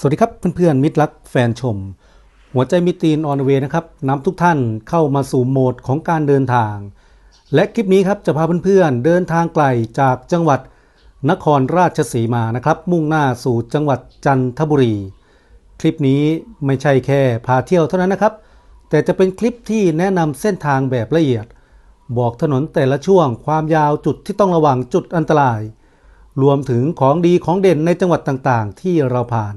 สวัสดีครับเพื่อนๆมิตรรักแฟนชม หัวใจมิตรีนออนเวนะครับนำทุกท่านเข้ามาสู่โหมดของการเดินทาง และคลิปนี้ครับจะพาเพื่อนๆเดินทางไกลจากจังหวัดนครราชสีมานะครับ มุ่งหน้าสู่จังหวัดจันทบุรี คลิปนี้ไม่ใช่แค่พาเที่ยวเท่านั้นนะครับ แต่จะเป็นคลิปที่แนะนำเส้นทางแบบละเอียด บอกถนนแต่ละช่วง ความยาวจุดที่ต้องระวังจุดอันตราย รวมถึงของดีของเด่นในจังหวัดต่างๆ ที่เราผ่าน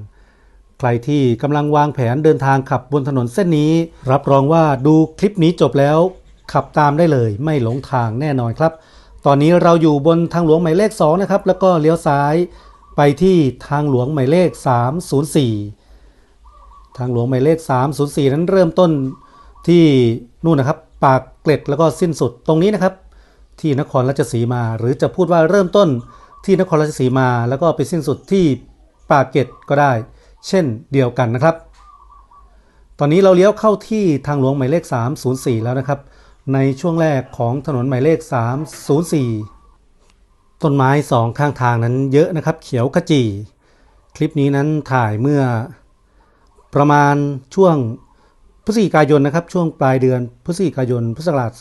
ใครที่กำลังวางแผนเดินทางขับบนถนนเส้นนี้ รับรองว่าดูคลิปนี้จบแล้ว ขับตามได้เลย ไม่หลงทางแน่นอนครับ ตอนนี้เราอยู่บนทางหลวงหมายเลข 2 นะครับ แล้วก็เลี้ยวซ้ายไปที่ทางหลวงหมายเลข 304 ทางหลวงหมายเลข 304 นั้นเริ่มต้นที่นู่นนะครับ ปากเกร็ดแล้วก็สิ้นสุดตรงนี้นะครับ ที่นครราชสีมา หรือจะพูดว่าเริ่มต้นที่นครราชสีมา แล้วก็ไปสิ้นสุดที่ปากเกร็ดก็ได้ เช่นเดียวกันนะครับ ตอนนี้เราเลี้ยวเข้าที่ทางหลวงหมายเลข 304 แล้วนะครับ ในช่วงแรกของถนนหมายเลข 304 ต้นไม้สองข้างทางนั้นเยอะนะครับ เขียวขจีคลิปนี้นั้นถ่ายเมื่อประมาณช่วงพฤศจิกายนนะครับ ช่วงปลายเดือนพฤศจิกายนพุทธศักราช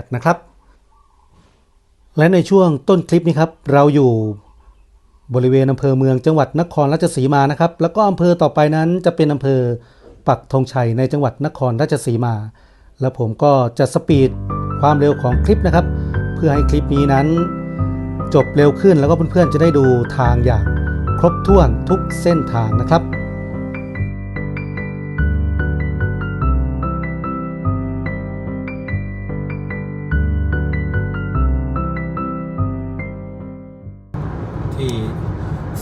2568 นะครับ และในช่วงต้นคลิปนี้ครับ เราอยู่ บริเวณอำเภอเมืองจังหวัดนครราชสีมานะครับ แล้วก็อำเภอต่อไปนั้นจะเป็นอำเภอปักธงชัยในจังหวัดนครราชสีมา แล้วผมก็จะสปีดความเร็วของคลิปนะครับ เพื่อให้คลิปนี้นั้น จบเร็วขึ้นแล้วก็เพื่อนๆจะได้ดูทางอย่างครบถ้วนทุกเส้นทางนะครับ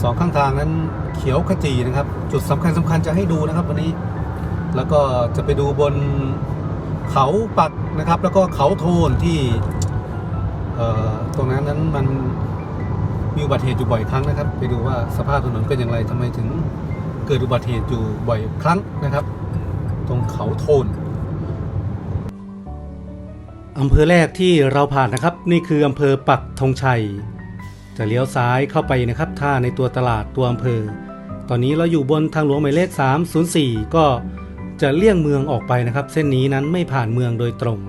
สองข้างทางนั้นเขียวขจีนะครับ จุดสำคัญสำคัญจะให้ดูนะครับวันนี้ แล้วก็จะไปดูบนเขาปักนะครับ แล้วก็เขาโทนที่ตรงนั้นนั้นมันมีอุบัติเหตุอยู่บ่อยครั้งนะครับ ไปดูว่าสภาพถนนเป็นอย่างไรทำไมถึงเกิดอุบัติเหตุอยู่บ่อยครั้งนะครับ ตรงเขาโทนอำเภอแรกที่เราผ่านนะครับ นี่คืออำเภอปักธงชัย จะเลี้ยวซ้ายเข้าไปนะครับ ถ้าในตัวตลาดตัวอำเภอ ตอนนี้เราอยู่บนทางหลวงหมายเลข 304 ก็จะเลี่ยงเมืองออกไปนะครับ เส้นนี้นั้นไม่ผ่านเมืองโดยตรง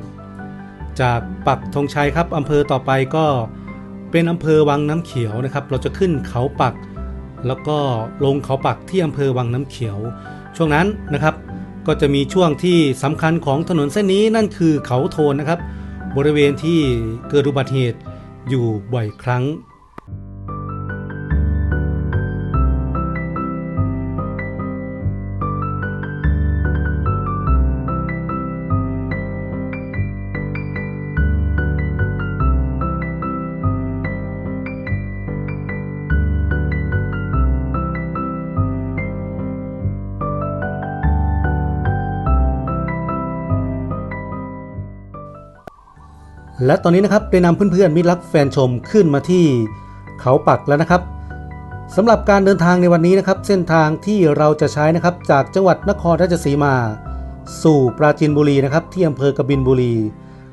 จากปักธงชัยครับอำเภอต่อไปก็เป็นอำเภอวังน้ำเขียวนะครับ เราจะขึ้นเขาปัก แล้วก็ลงเขาปักที่อำเภอวังน้ำเขียว ช่วงนั้นนะครับ ก็จะมีช่วงที่สำคัญของถนนเส้นนี้นั่นคือเขาโทนนะครับ บริเวณที่เกิดอุบัติเหตุอยู่บ่อยครั้ง และตอนนี้นะครับได้นำเพื่อนๆมิตรรักแฟนชมขึ้นมาที่เขาปักแล้วนะครับสำหรับการเดินทางในวันนี้นะครับ เส้นทางที่เราจะใช้นะครับ จากจังหวัดนครราชสีมา สู่ปราจีนบุรีนะครับ ที่อำเภอกบินบุรี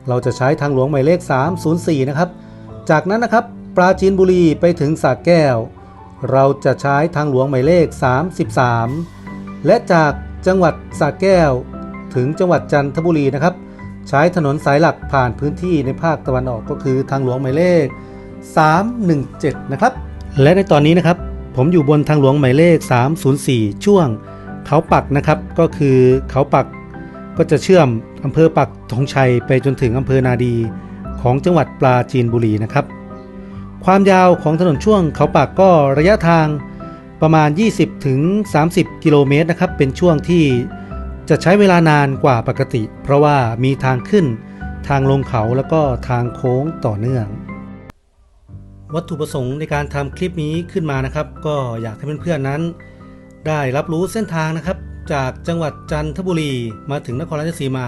เราจะใช้ทางหลวงหมายเลข 304 นะครับ จากนั้นนะครับ ปราจีนบุรีไปถึงสระแก้ว เราจะใช้ทางหลวงหมายเลข 33 และจากจังหวัดสระแก้ว ถึงจังหวัดจันทบุรีนะครับ ใช้ถนนสายหลักผ่านพื้นที่ในภาคตะวันออกก็คือทางหลวงหมายเลข 317 นะครับ และในตอนนี้นะครับ ผมอยู่บนทางหลวงหมายเลข 304 ช่วงเขาปักนะครับ ก็คือเขาปักก็จะเชื่อมอำเภอปักธงชัยไปจนถึงอำเภอนาดีของจังหวัดปราจีนบุรีนะครับ ความยาวของถนนช่วงเขาปักก็ระยะทางประมาณ 20ถึง30 กิโลเมตรนะครับ เป็นช่วงที่ จะใช้เวลานานกว่าปกติ เพราะว่ามีทางขึ้น ทางลงเขาแล้วก็ทางโค้งต่อเนื่อง วัตถุประสงค์ในการทำคลิปนี้ขึ้นมานะครับ ก็อยากให้เพื่อนๆนั้น ได้รับรู้เส้นทางนะครับ จากจังหวัดจันทบุรีมาถึงนครราชสีมา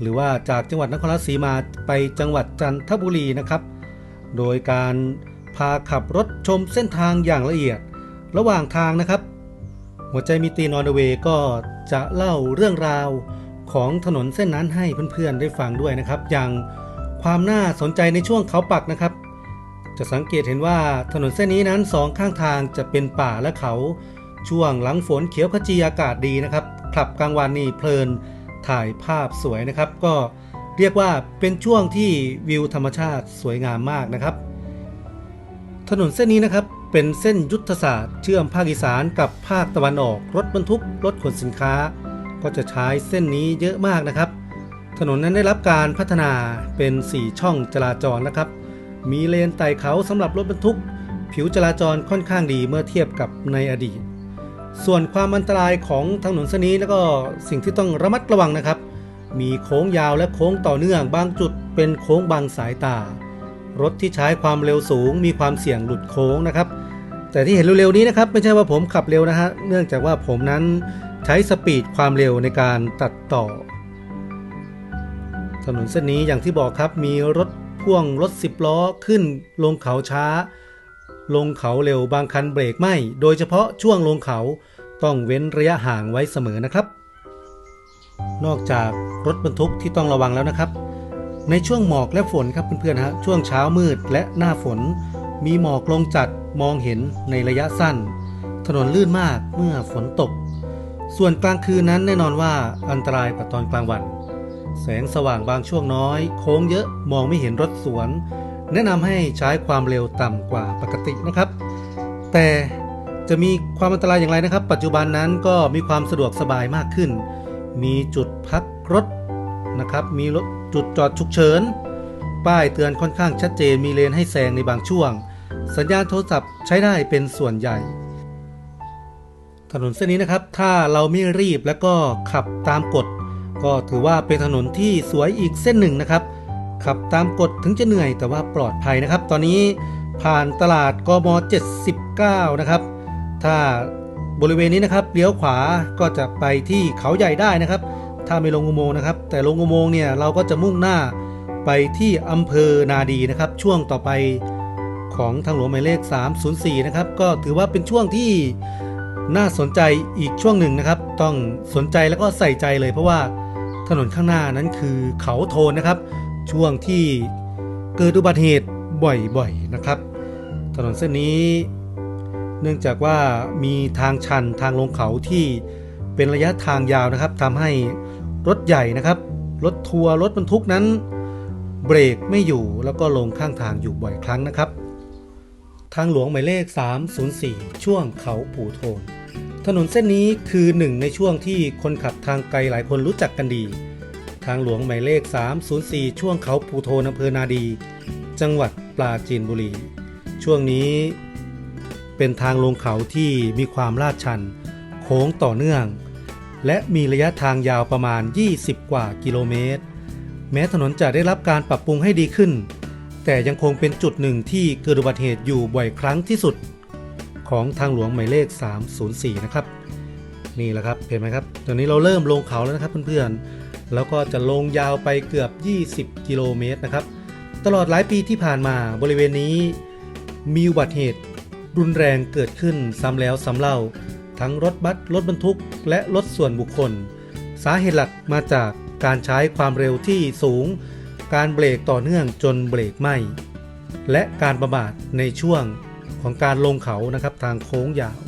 หรือว่าจากจังหวัดนครราชสีมาไปจังหวัดจันทบุรีนะครับ โดยการพาขับรถชมเส้นทางอย่างละเอียด ระหว่างทางนะครับ หัวใจมีตีนอนเวย์ก็จะเล่าเรื่องราวของถนนเส้นนั้นให้เพื่อนๆได้ฟังด้วยนะครับ อย่างความน่าสนใจในช่วงเขาปักนะครับ จะสังเกตเห็นว่าถนนเส้นนี้นั้นสองข้างทางจะเป็นป่าและเขาช่วงหลังฝนเขียวขจีอากาศดีนะครับขับกลางวันนี่เพลินถ่ายภาพสวยนะครับ ก็เรียกว่าเป็นช่วงที่วิวธรรมชาติสวยงามมากนะครับ ถนนเส้นนี้นะครับ เป็นเส้นยุทธศาสตร์เชื่อมภาคอีสานกับภาคตะวันออกรถบรรทุกรถขนสินค้า ก็จะใช้เส้นนี้เยอะมากนะครับ ถนนนั้นได้รับการพัฒนาเป็น 4 ช่องจราจรนะครับ มีเลนไต่เขาสำหรับรถบรรทุก ผิวจราจรค่อนข้างดีเมื่อเทียบกับในอดีต ส่วนความอันตรายของถนนเส้นนี้แล้วก็สิ่งที่ต้องระมัดระวังนะครับ มีโค้งยาวและโค้งต่อเนื่องบางจุดเป็นโค้งบังสายตา รถที่ใช้ความเร็วสูง มีความเสี่ยงหลุดโค้งนะครับ แต่ที่เห็นเร็วๆนี้นะครับไม่ใช่ว่าผมขับเร็วนะฮะเนื่องจากว่าผมนั้นใช้สปีดความเร็วในการตัดต่อ ถนนเส้นนี้อย่างที่บอกครับมีรถพ่วงรถ10ล้อขึ้นลงเขาช้า ลงเขาเร็วบางคันเบรกไม่ โดยเฉพาะช่วงลงเขาต้องเว้นระยะห่างไว้เสมอนะครับ นอกจากรถบรรทุกที่ต้องระวังแล้วนะครับ ในช่วงหมอกและฝนครับเพื่อนๆฮะช่วงเช้ามืดและหน้าฝน มีหมอกลงจัดมองเห็นในระยะสั้น ถนนลื่นมากเมื่อฝนตก ส่วนกลางคืนนั้นแน่นอนว่าอันตรายกว่าตอนกลางวัน แสงสว่างบางช่วงน้อย โค้งเยอะมองไม่เห็นรถสวน แนะนำให้ใช้ความเร็วต่ำกว่าปกตินะครับ แต่จะมีความอันตรายอย่างไรนะครับ ปัจจุบันนั้นก็มีความสะดวกสบายมากขึ้น มีจุดพักรถนะครับ มีรถจุดจอดฉุกเฉิน ป้ายเตือนค่อนข้างชัดเจน มีเลนให้แซงในบางช่วง สัญญาณโทรศัพท์ใช้ได้เป็นส่วนใหญ่ ถนนเส้นนี้นะครับ ถ้าเราไม่รีบแล้วก็ขับตามกฎ ก็ถือว่าเป็นถนนที่สวยอีกเส้นหนึ่งนะครับ ขับตามกฎถึงจะเหนื่อยแต่ว่าปลอดภัยนะครับ ตอนนี้ผ่านตลาดกม 79 นะครับ ถ้าบริเวณนี้นะครับเลี้ยวขวาก็จะไปที่เขาใหญ่ได้นะครับ ถ้าไม่ลงอุโมงค์นะครับ แต่ลงอุโมงค์เนี่ยเราก็จะมุ่งหน้าไปที่อำเภอนาดีนะครับ ช่วงต่อไป ของทางหลวงหมายเลข 304 นะครับ ก็ถือว่าเป็นช่วงที่น่าสนใจอีกช่วงหนึ่งนะครับ ต้องสนใจแล้วก็ใส่ใจเลยเพราะว่าถนนข้างหน้านั้นคือเขาโทนนะครับ ช่วงที่เกิดอุบัติเหตุบ่อยๆนะครับ ถนนเส้นนี้ เนื่องจากว่ามีทางชันทางลงเขาที่เป็นระยะทางยาวนะครับทำให้รถใหญ่นะครับ รถทัวร์รถบรรทุกนั้น เบรกไม่อยู่แล้วก็ลงข้างทางอยู่บ่อยครั้งนะครับ ทางหลวงหมายเลข 304 ช่วงเขาปู่โทน ถนนเส้นนี้คือหนึ่งในช่วงที่คนขับทางไกลหลายคนรู้จักกันดี ทางหลวงหมายเลข 304 ช่วงเขาปู่โทนอำเภอนาดี จังหวัดปราจีนบุรี ช่วงนี้เป็นทางลงเขาที่มีความลาดชัน โค้งต่อเนื่อง และมีระยะทางยาวประมาณ 20 กว่ากิโลเมตร แม้ถนนจะได้รับการปรับปรุงให้ดีขึ้น แต่ยังคงเป็นจุดหนึ่งที่เกิดอุบัติเหตุอยู่บ่อยครั้งที่สุด ของทางหลวงหมายเลข 304 นะครับ นี่แหละครับเห็นไหมครับ ตอนนี้เราเริ่มลงเขาแล้วนะครับเพื่อนๆ แล้วก็จะลงยาวไปเกือบ 20 กิโลเมตรนะครับ ตลอดหลายปีที่ผ่านมาบริเวณนี้มีอุบัติเหตุรุนแรงเกิดขึ้นซ้ำแล้วซ้ำเล่า ทั้งรถบัสรถบรรทุก และรถส่วนบุคคล สาเหตุหลักมาจากการใช้ความเร็วที่สูง การเบรกต่อเนื่องจนเบรกไหมและการประมาทในช่วงของการลงเขานะครับทางโค้งยาว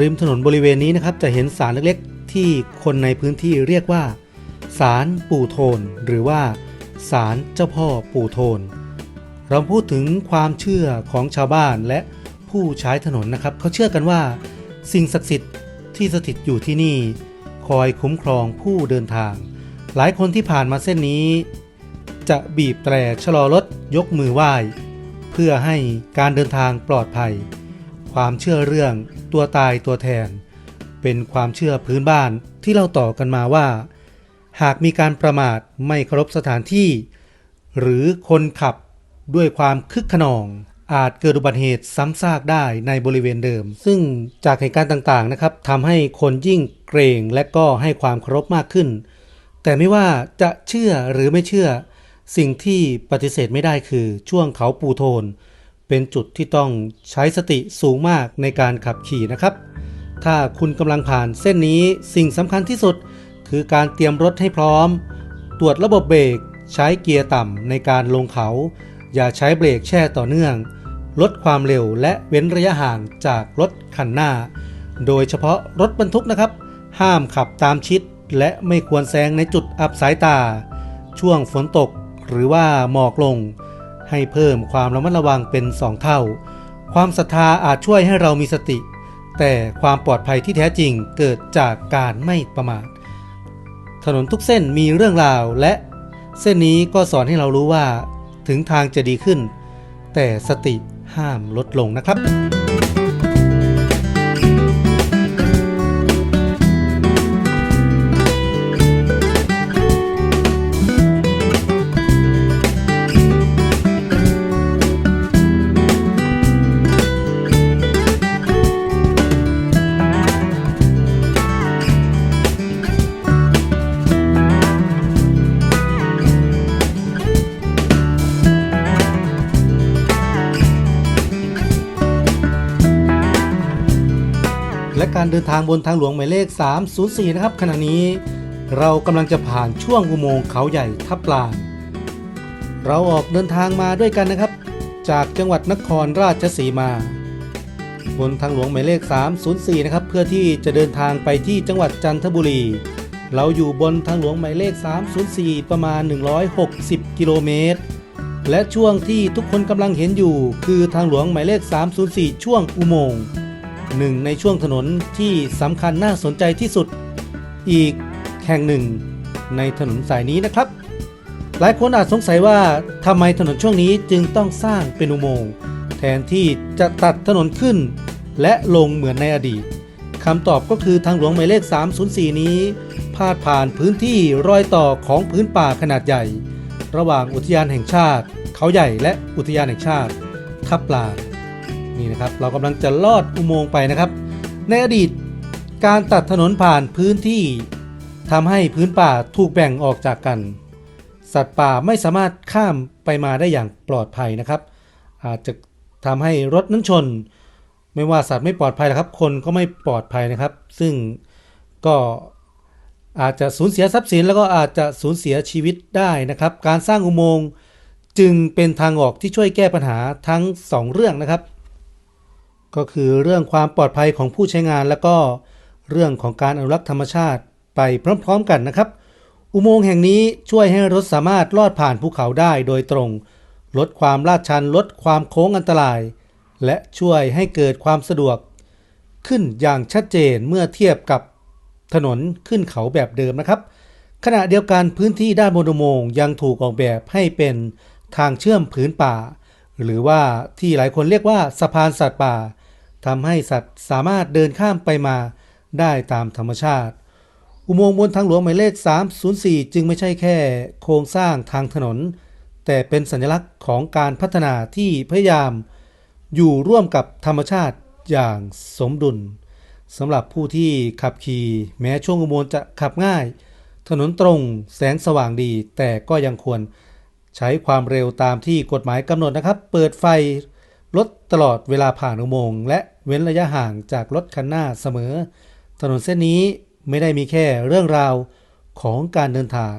ริมถนนบริเวณนี้นะครับจะเห็นสารเล็กๆ ที่คนในพื้นที่เรียกว่าสารปู่โทน หรือว่าสารเจ้าพ่อปู่โทน เราพูดถึงความเชื่อของชาวบ้านและผู้ใช้ถนนนะครับ เขาเชื่อกันว่า สิ่งศักดิ์สิทธิ์ที่สถิตอยู่ที่นี่ คอยคุ้มครองผู้เดินทาง หลายคนที่ผ่านมาเส้นนี้ จะบีบแตรชะลอรถยกมือไหว้ เพื่อให้การเดินทางปลอดภัย ความเชื่อเรื่องตัวตายตัวแทน เป็นความเชื่อพื้นบ้านที่เราต่อกันมาว่า หากมีการประมาทไม่เคารพสถานที่ หรือคนขับด้วยความคึกขนอง อาจเกิดอุบัติเหตุซ้ำซากได้ในบริเวณเดิม ซึ่งจากเหตุการณ์ต่างๆนะครับทำให้คนยิ่งเกรงและก็ให้ความเคารพมากขึ้น แต่ไม่ว่าจะเชื่อหรือไม่เชื่อ สิ่งที่ปฏิเสธไม่ได้คือช่วงเขาปูโทน เป็นจุดที่ต้องใช้สติสูงมากในการขับขี่นะครับ ถ้าคุณกำลังผ่านเส้นนี้สิ่งสำคัญที่สุด คือการเตรียมรถให้พร้อม ตรวจระบบเบรกใช้เกียร์ต่ำในการลงเขา อย่าใช้เบรกแช่ต่อเนื่อง ลดความเร็วและเว้นระยะห่างจากรถคันหน้า โดยเฉพาะรถบรรทุกนะครับ ห้ามขับตามชิด และไม่ควรแซงในจุดอับสายตา ช่วงฝนตกหรือว่าหมอกลง ให้เพิ่มความระมัดระวังเป็น2เท่า ความศรัทธาอาจช่วยให้เรามีสติ แต่ความปลอดภัยที่แท้จริงเกิดจากการไม่ประมาทถนนทุกเส้นมีเรื่องราวและเส้นนี้ก็สอนให้เรารู้ว่า ถึงทางจะดีขึ้น แต่สติ ห้ามลดลงนะครับ การเดินทางบนทางหลวงหมายเลข 304 นะครับ ขณะนี้เรากำลังจะผ่านช่วงอุโมงค์เขาใหญ่ทับลาน เราออกเดินทางมาด้วยกันนะครับ จากจังหวัดนครราชสีมา บนทางหลวงหมายเลข 304 นะครับ เพื่อที่จะเดินทางไปที่จังหวัดจันทบุรี เราอยู่บนทางหลวงหมายเลข 304 ประมาณ 160 กิโลเมตร และช่วงที่ทุกคนกำลังเห็นอยู่ คือทางหลวงหมายเลข 304 ช่วงอุโมงค์ หนึ่งในช่วงถนนที่สำคัญน่าสนใจที่สุด อีกแห่งหนึ่งในถนนสายนี้นะครับ หลายคนอาจสงสัยว่าทำไมถนนช่วงนี้จึงต้องสร้างเป็นอุโมงค์แทนที่จะตัดถนนขึ้น และลงเหมือนในอดีตคำตอบก็คือทางหลวงหมายเลข 304 นี้ พาดผ่านพื้นที่รอยต่อของพื้นป่าขนาดใหญ่ ระหว่างอุทยานแห่งชาติ เขาใหญ่และอุทยานแห่งชาติทับลาน นี่นะครับเรากำลังจะลอดอุโมงค์ไปนะครับ ในอดีตการตัดถนนผ่านพื้นที่ทำให้พื้นป่าถูกแบ่งออกจากกัน สัตว์ป่าไม่สามารถข้ามไปมาได้อย่างปลอดภัยนะครับ อาจจะทำให้รถนั้นชน ไม่ว่าสัตว์ไม่ปลอดภัยนะครับ คนก็ไม่ปลอดภัยนะครับ ซึ่งก็อาจจะสูญเสียทรัพย์สินแล้วก็อาจจะสูญเสียชีวิตได้นะครับ การสร้างอุโมงค์จึงเป็นทางออกที่ช่วยแก้ปัญหาทั้งสองเรื่องนะครับ ก็คือเรื่องความปลอดภัยของผู้ใช้งาน และก็เรื่องของการอนุรักษ์ธรรมชาติไปพร้อมๆกันนะครับ อุโมงค์แห่งนี้ช่วยให้รถสามารถลอดผ่านภูเขาได้โดยตรง ลดความลาดชันลดความโค้งอันตราย และช่วยให้เกิดความสะดวก ขึ้นอย่างชัดเจนเมื่อเทียบกับถนนขึ้นเขาแบบเดิมนะครับ ขณะเดียวกันพื้นที่ด้านบนอุโมงค์ยังถูกออกแบบให้เป็นทางเชื่อมผืนป่า หรือว่าที่หลายคนเรียกว่าสะพานสัตว์ป่าทำให้สัตว์สามารถเดินข้ามไปมาได้ตามธรรมชาติ อุโมงค์บนทางหลวงหมายเลข 304 จึงไม่ใช่แค่โครงสร้างทางถนน แต่เป็นสัญลักษณ์ของการพัฒนาที่พยายาม อยู่ร่วมกับธรรมชาติอย่างสมดุลสำหรับผู้ที่ขับขี่แม้ช่วงอุโมงค์จะขับง่าย ถนนตรงแสงสว่างดีแต่ก็ยังควร ใช้ความเร็วตามที่กฎหมายกำหนดนะครับ เปิดไฟรถตลอดเวลาผ่านอุโมงค์และเว้นระยะห่างจากรถคันหน้าเสมอ ถนนเส้นนี้ไม่ได้มีแค่เรื่องราวของการเดินทาง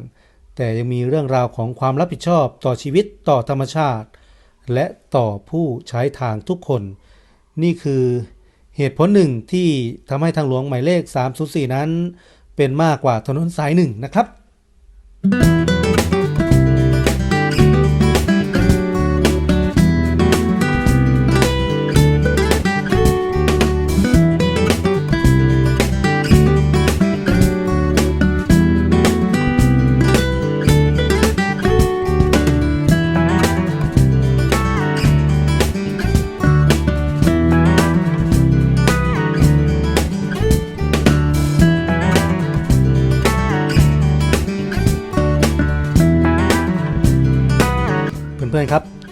แต่ยังมีเรื่องราวของความรับผิดชอบต่อชีวิตต่อธรรมชาติ และต่อผู้ใช้ทางทุกคน นี่คือเหตุผลหนึ่งที่ทำให้ทางหลวงหมายเลข 304 นั้น เป็นมากกว่าถนนสายหนึ่งนะครับเ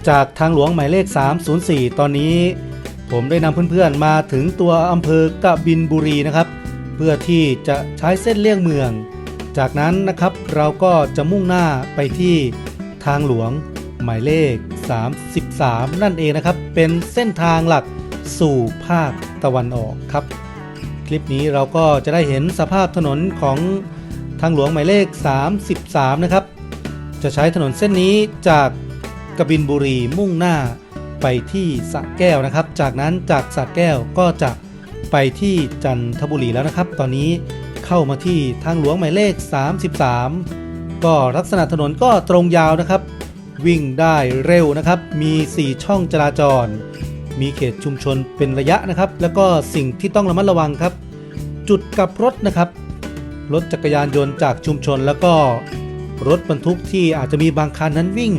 จากทางหลวงหมายเลข 304 ตอนนี้ ผมได้นำเพื่อนๆมาถึงตัวอำเภอกบินบุรีนะครับ เพื่อที่จะใช้เส้นเลี่ยงเมือง จากนั้นนะครับเราก็จะมุ่งหน้าไปที่ทางหลวงหมายเลข 33 นั่นเองนะครับ เป็นเส้นทางหลักสู่ภาคตะวันออกครับ คลิปนี้เราก็จะได้เห็นสภาพถนนของทางหลวงหมายเลข 33 นะครับ จะใช้ถนนเส้นนี้จาก กบินบุรีมุ่งหน้าไปที่สระแก้วนะครับ จากนั้นจากสระแก้วก็จะไปที่จันทบุรีแล้วนะครับ ตอนนี้เข้ามาที่ทางหลวงหมายเลข 33 ก็ลักษณะถนนก็ตรงยาวนะครับ วิ่งได้เร็วนะครับ มี 4 ช่องจราจร มีเขตชุมชนเป็นระยะนะครับ แล้วก็สิ่งที่ต้องระมัดระวังครับ จุดกลับรถนะครับ รถจักรยานยนต์จากชุมชนแล้วก็รถบรรทุกที่อาจจะมีบางคันนั้นวิ่ง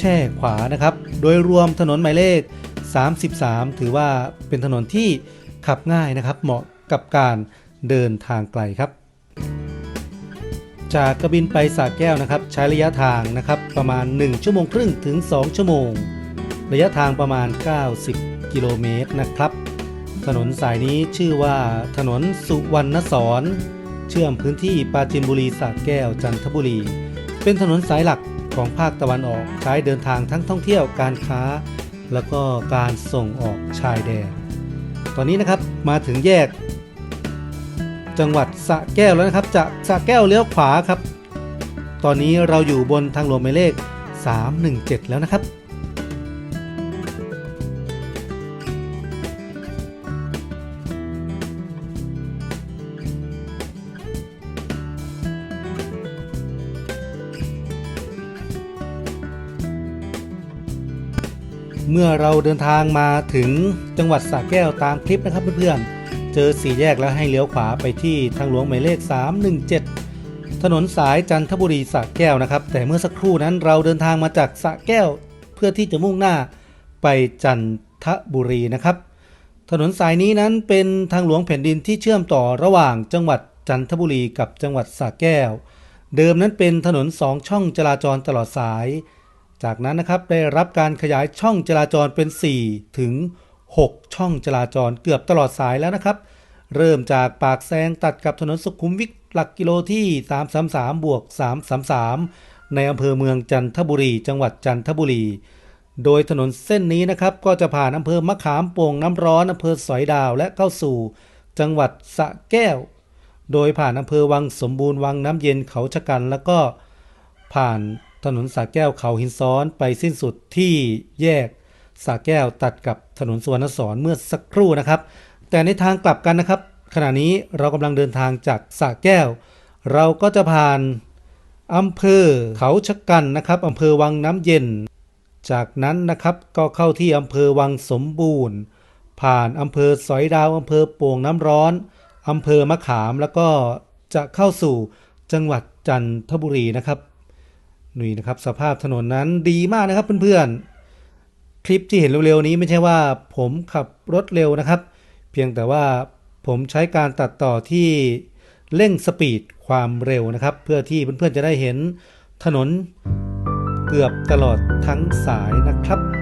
แช่ขวานะครับ โดยรวมถนนหมายเลข 33 ถือว่าเป็นถนนที่ขับง่ายนะครับ เหมาะกับการเดินทางไกลครับ จากกระบินไปสระแก้วนะครับ ใช้ระยะทางนะครับประมาณ 1 ชั่วโมงครึ่งถึง 2 ชั่วโมง ระยะทางประมาณ 90 กิโลเมตรนะครับ ถนนสายนี้ชื่อว่าถนนสุวรรณสอนเชื่อมพื้นที่ปราจีนบุรีสระแก้วจันทบุรี เป็นถนนสายหลัก ของภาคตะวันออกใช้เดินทางทั้งท่องเที่ยวการค้า แล้วก็การส่งออกชายแดน ตอนนี้นะครับมาถึงแยก จังหวัดสะแก้วแล้วนะครับจากสะแก้วเลี้ยวขวาครับ ตอนนี้เราอยู่บนทางหลวงหมายเลข 317 แล้วนะครับ มื่อเราเดินทางมาถึงจังหวัดสระแก้วตามคลิปนะครับเพื่อนๆ เจอสี่แยกแล้วให้เลี้ยวขวาไปที่ทางหลวงหมายเลข 317 ถนนสายจันทบุรีสระแก้วนะครับ แต่เมื่อสักครู่นั้นเราเดินทางมาจากสระแก้ว เพื่อที่จะมุ่งหน้าไปจันทบุรีนะครับ ถนนสายนี้นั้นเป็นทางหลวงแผ่นดินที่เชื่อมต่อระหว่างจังหวัดจันทบุรีกับจังหวัดสระแก้ว เดิมนั้นเป็นถนนสองช่องจราจรตลอดสาย จากนั้นนะครับได้รับการขยายช่องจราจรเป็น 4 ถึง 6 ช่องจราจรเกือบตลอดสายแล้วนะครับ เริ่มจากปากแซงตัดกับถนนสุขุมวิทหลักกิโลที่ 333 บวก 333 ในอำเภอเมืองจันทบุรี จังหวัดจันทบุรี โดยถนนเส้นนี้นะครับ ก็จะผ่านอำเภอมะขามโป่งน้ำร้อนอำเภอสอยดาวและเข้าสู่ จังหวัดสะแก้ว โดยผ่านอำเภอวังสมบูรณ์วังน้ำเย็นเขาชะกัน แล้วก็ผ่าน ถนนสาแก้วเขาหินซ้อนไปสิ้นสุดที่แยกสาแก้วตัดกับถนนสุวรรณสอนเมื่อสักครู่นะครับ แต่ในทางกลับกันนะครับ ขณะนี้เรากำลังเดินทางจากสาแก้ว เราก็จะผ่านอำเภอเขาชะกันนะครับอำเภอวังน้ำเย็น จากนั้นนะครับก็เข้าที่อำเภอวังสมบูรณ์ ผ่านอำเภอสอยดาวอำเภอโป่งน้ำร้อนอำเภอมะขามแล้วก็จะเข้าสู่จังหวัดจันทบุรีนะครับ นี่นะครับ สภาพถนนนั้นดีมากนะครับเพื่อนๆ คลิปที่เห็นเร็วๆนี้ไม่ใช่ว่าผมขับรถเร็วนะครับ เพียงแต่ว่าผมใช้การตัดต่อที่เร่งสปีดความเร็วนะครับ เพื่อที่เพื่อนๆจะได้เห็นถนนเกือบตลอดทั้งสายนะครับ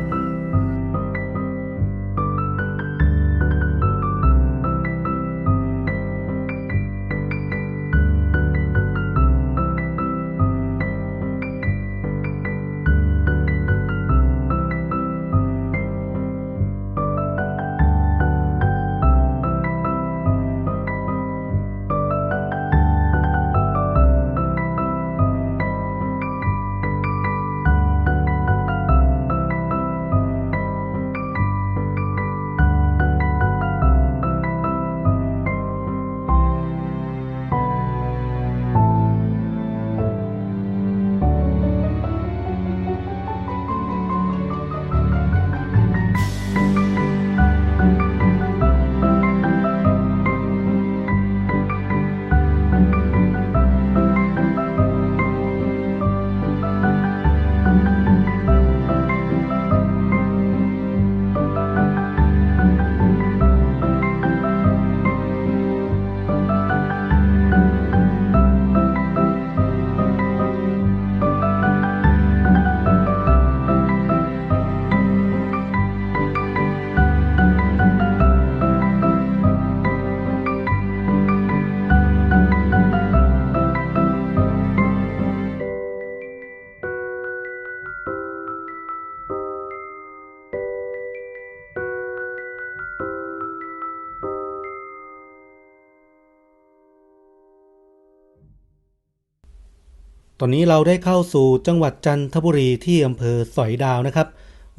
อนนี้เราได้เข้าสู่จังหวัดจันทบุรีที่อำเภอสอยดาวนะครับ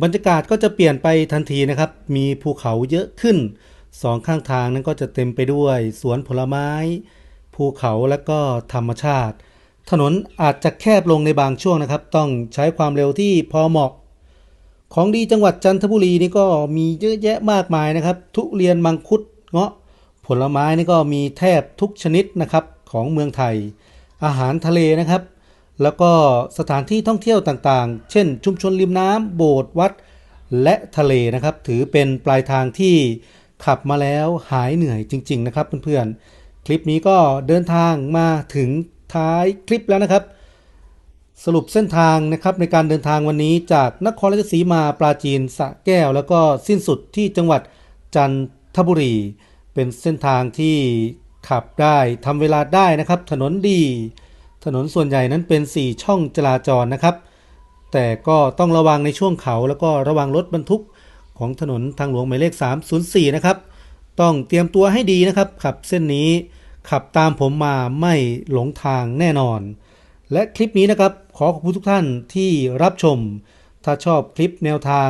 บรรยากาศก็จะเปลี่ยนไปทันทีนะครับ มีภูเขาเยอะขึ้นสองข้างทางนั้นก็จะเต็มไปด้วยสวนผลไม้ ภูเขาและก็ธรรมชาติ ถนนอาจจะแคบลงในบางช่วงนะครับ ต้องใช้ความเร็วที่พอเหมาะ ของดีจังหวัดจันทบุรีนี่ก็มีเยอะแยะมากมายนะครับ ทุเรียนมังคุดเงาะ ผลไม้นี่ก็มีแทบทุกชนิดนะครับของเมืองไทย อาหารทะเลนะครับ แล้วก็สถานที่ท่องเที่ยวต่างๆ เช่น ชุมชนริมน้ำโบสถ์วัด และทะเลนะครับ ถือเป็นปลายทางที่ขับมาแล้วหายเหนื่อยจริง ๆ นะครับเพื่อนๆ คลิปนี้ก็เดินทางมาถึงท้ายคลิปแล้วนะครับ สรุปเส้นทางนะครับในการเดินทางวันนี้จากนครราชสีมาปราจีนสะแก้ว แล้วก็สิ้นสุดที่จังหวัดจันทบุรี เป็นเส้นทางที่ขับได้ทำเวลาได้นะครับ ถนนดี ถนนส่วนใหญ่นั้นเป็น 4 ช่องจราจรนะครับ แต่ก็ต้องระวังในช่วงเขาแล้วก็ระวังรถบรรทุกของถนนทางหลวงหมายเลข 304 นะครับ ต้องเตรียมตัวให้ดีนะครับ ขับเส้นนี้ขับตามผมมาไม่หลงทางแน่นอน และคลิปนี้นะครับ ขอขอบคุณทุกท่านที่รับชม ถ้าชอบคลิปแนวทาง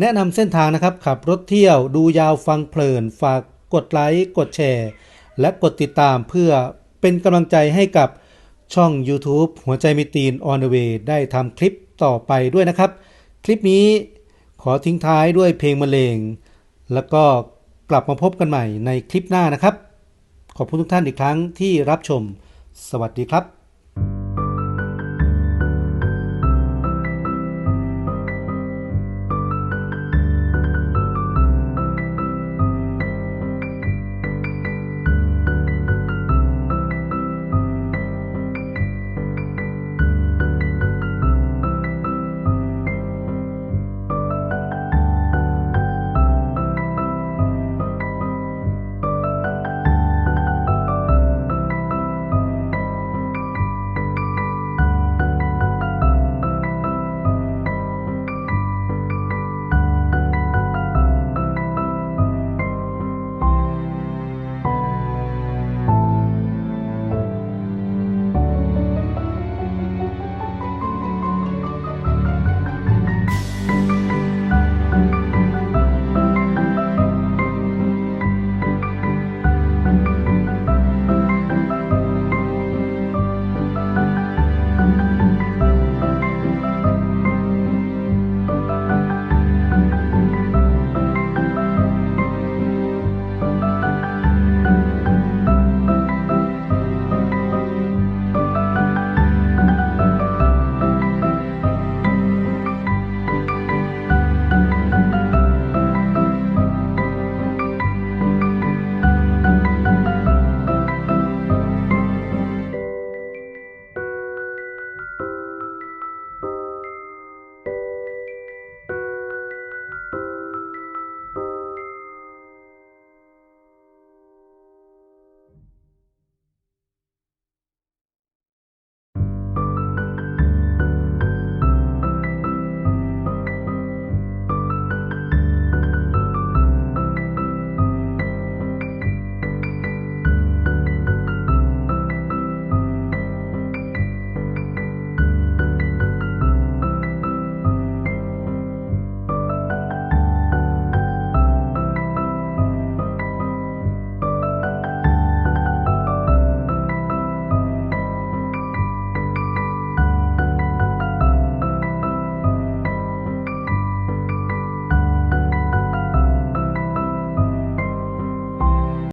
แนะนำเส้นทางนะครับ ขับรถเที่ยวดูยาวฟังเพลิน ฝากกดไลค์กดแชร์ และกดติดตามเพื่อเป็นกำลังใจให้กับ ช่อง YouTube หัวใจมีตีน on the way ได้ทำคลิปต่อไปด้วยนะครับ คลิปนี้ขอทิ้งท้ายด้วยเพลงมะเรเลง แล้วก็กลับมาพบกันใหม่ในคลิปหน้านะครับ ขอบคุณทุกท่านอีกครั้งที่รับชม สวัสดีครับ